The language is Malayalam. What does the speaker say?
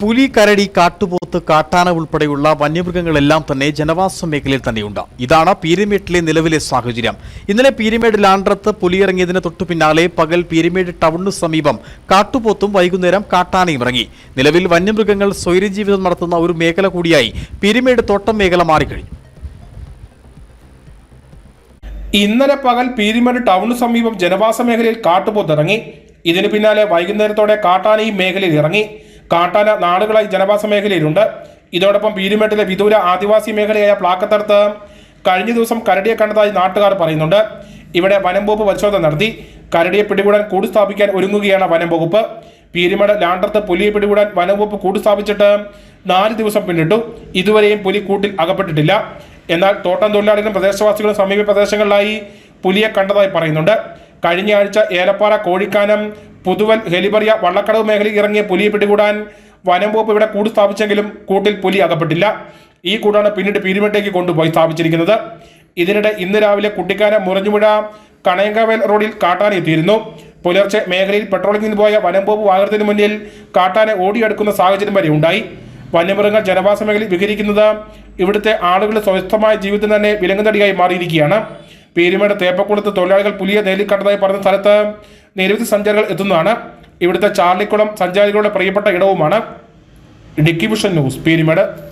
പുലി കരടി കാട്ടുപോത്ത് കാട്ടാന ഉൾപ്പെടെയുള്ള വന്യമൃഗങ്ങളെല്ലാം തന്നെ ജനവാസ മേഖലയിൽ തന്നെയുണ്ട്. ഇതാണ് പീരിമേട്ടിലെ നിലവിലെ സാഹചര്യം. ഇന്നലെ പീരിമേട് ലാൻഡ്രത്ത് പുലിയിറങ്ങിയതിന് തൊട്ടു പിന്നാലെ പകൽ പീരിമേട് ടൗണിന് സമീപം കാട്ടുപോത്തും വൈകുന്നേരം കാട്ടാനയും ഇറങ്ങി. നിലവിൽ വന്യമൃഗങ്ങൾ സ്വൈരജീവിതം നടത്തുന്ന ഒരു മേഖല കൂടിയായി പീരിമേട് തോട്ടം മേഖല മാറിക്കഴിഞ്ഞു. ഇന്നലെ പകൽ പീരിമേട് ടൗണിന് സമീപം ജനവാസ മേഖലയിൽ കാട്ടുപോത്ത് ഇറങ്ങി ഇതിനു പിന്നാലെ വൈകുന്നേരത്തോടെ കാട്ടാനയും മേഖലയിൽ ഇറങ്ങി. കാട്ടാന നാടുകളായി ജനവാസ മേഖലയിലുണ്ട്. ഇതോടൊപ്പം പീരുമേട്ടിലെ വിദൂര ആദിവാസി മേഖലയായ പ്ലാക്കത്തടത്ത് കഴിഞ്ഞ ദിവസം കരടിയെ കണ്ടതായി നാട്ടുകാർ പറയുന്നുണ്ട്. ഇവിടെ വനം വകുപ്പ് പരിശോധന നടത്തി. കരടിയെ പിടികൂടാൻ കൂട് സ്ഥാപിക്കാൻ ഒരുങ്ങുകയാണ് വനം വകുപ്പ് പീരിമേട് ലാണ്ടർത്ത് പുലിയെ പിടികൂടാൻ വനം വകുപ്പ് കൂട് സ്ഥാപിച്ചിട്ട് നാല് ദിവസം പിന്നിട്ടു. ഇതുവരെയും പുലി കൂട്ടിൽ അകപ്പെട്ടിട്ടില്ല. എന്നാൽ തോട്ടം തൊഴിലാളികളും പ്രദേശവാസികളും സമീപ പ്രദേശങ്ങളിലായി പുലിയെ കണ്ടതായി പറയുന്നുണ്ട്. കഴിഞ്ഞ ആഴ്ച ഏലപ്പാറ കോഴിക്കാനം പുതുവൽ ഹെലിബറിയ വള്ളക്കടവ് മേഖലയിൽ ഇറങ്ങിയ പുലിയെ പിടികൂടാൻ വനം വകുപ്പ് ഇവിടെ കൂട് സ്ഥാപിച്ചെങ്കിലും കൂട്ടിൽ പുലി അകപ്പെട്ടില്ല. ഈ കൂടാണ് പിന്നീട് പീരുമേട്ടേക്ക് കൊണ്ടുപോയി സ്ഥാപിച്ചിരിക്കുന്നത്. ഇതിനിടെ ഇന്ന് രാവിലെ കുട്ടിക്കാന മുറഞ്ഞുപുഴ കണയങ്കവേൽ റോഡിൽ കാട്ടാന എത്തിയിരുന്നു. പുലർച്ചെ മേഖലയിൽ പെട്രോളിംഗിന് പോയ വനം വകുപ്പ് വാഹനത്തിന് മുന്നിൽ കാട്ടാനെ ഓടിയെടുക്കുന്ന സാഹചര്യം വരെ ഉണ്ടായി. വന്യമൃഗങ്ങൾ ജനവാസ മേഖലയിൽ വിഹരിക്കുന്നത് ഇവിടുത്തെ ആളുകളുടെ സ്വസ്ഥമായ ജീവിതത്തിന് തന്നെ വിലങ്ങുതടിയായി മാറിയിരിക്കുകയാണ്. പീരുമേട് തേപ്പക്കുളത്ത് തൊഴിലാളികൾ പുലിയെ നേരിൽ കണ്ടതായി പറഞ്ഞ സ്ഥലത്ത് നിരവധി സഞ്ചാരികൾ എത്തുന്നതാണ്. ഇവിടുത്തെ ചാർലിക്കുളം സഞ്ചാരികളുടെ പ്രിയപ്പെട്ട ഇടവുമാണ്. ഡിക്കി വിഷൻ ന്യൂസ് പീരുമേട്.